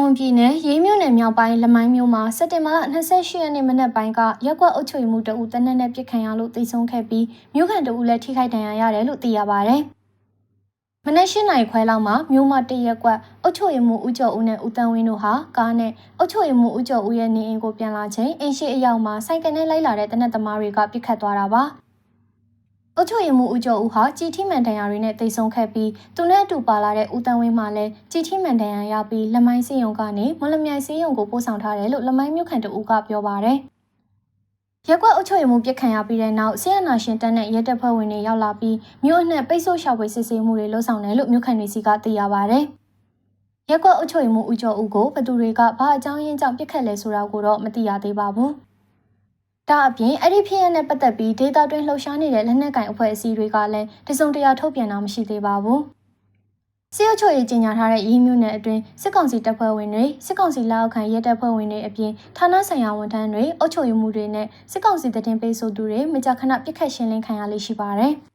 မွန်ပြည်နယ်ရေးမြို့နယ်မြောက်ပိုင်းလမိုင်းမြို့မှာစက်တင်ဘာလ28ရက်နေ့မနက်ပိုင်းကရက်ကွက်အုပ်ချုပ်ရေးမှူးတအူတနက်နဲ့ပြစ်ခံရလို့တိတ်ဆုံးခဲ့ပြီးမြို့ခံတအူလည်းထိခိုက်ဒဏ်ရာရတယ်လို့သိရပါဗျ။မနက်၈နာရီခွဲလောက်မှာမြို့မတရက်ကွက်အုပ်ချုပ်ရေးမှူးဦးကျော်ဦးနဲ့ဦးတန်းဝင်းတို့ဟာကားနဲ့အုပ်ချုပ်ရေးမှူးဦးကျော်ဦးရဲ့နေအိမ်ကိုပြန်လာချိန်အိမ်ရှိအရောက်မှာစိုက်ကယ်နဲ့လိုက်လာတဲ့တနက်သမားတွေကပြစ်ခတ်သွားတာပါ။ အုတ်ချုပ်ရမှုဦးကျော်ဦးဟာကြည်ထိမှန်တန်ရာတွေနဲ့တိတ်ဆုံးခဲ့ပြီးသူနဲ့အတူပါလာတဲ့ဦးတန်းဝင်းမှလည်းကြည်ထိမှန်တန်ရာရပြီးလမိုင်းစီယုံကနေမလမြိုင်စီယုံကိုပို့ဆောင်ထားတယ်လို့လမိုင်းမြို့ခံတအူးကပြောပါရယ်ရက်ကွက်အုတ်ချုပ်ရမှုပြစ်ခံရပြီးတဲ့နောက်ဆီယနာရှင်တပ်နဲ့ရဲတပ်ဖွဲ့ဝင်တွေရောက်လာပြီးမြို့အနှံ့ပိတ်ဆို့ရှာဖွေစစ်ဆေးမှုတွေလှုပ်ဆောင်တယ်လို့မြို့ခံတွေစီကသိရပါရယ်ရက်ကွက်အုတ်ချုပ်ရမှုဦးကျော်ဦးကိုဘသူတွေကဘာအကြောင်းရင်းကြောင့်ပြစ်ခတ်လဲဆိုတာကိုတော့မသိရသေးပါဘူး ဒါအပြင်အဲ့ဒီဖြစ်ရတဲ့ပတ်သက်ပြီးဒေတာတွင်လှုပ်ရှားနေတဲ့လက်နက်ကင်အဖွဲ့အစည်းတွေကလည်းတစုံတရာထုတ်ပြန်တာမရှိသေးပါဘူး။စစ်အုပ်ချုပ်ရေးကြီးညာထားတဲ့ရင်းမျိုးနယ်အတွင်းစစ်ကောင်စီတပ်ဖွဲ့ဝင်တွေစစ်ကောင်စီလက်အောက်ခံရဲတပ်ဖွဲ့ဝင်တွေအပြင်ဌာနဆိုင်ရာဝန်ထမ်းတွေအုပ်ချုပ်ရေးမှုတွေနဲ့စစ်ကောင်စီတည်င်းပေးဆိုသူတွေမကြာခဏပြစ်ခတ်ရှင်းလင်းခံရလေးရှိပါတယ်။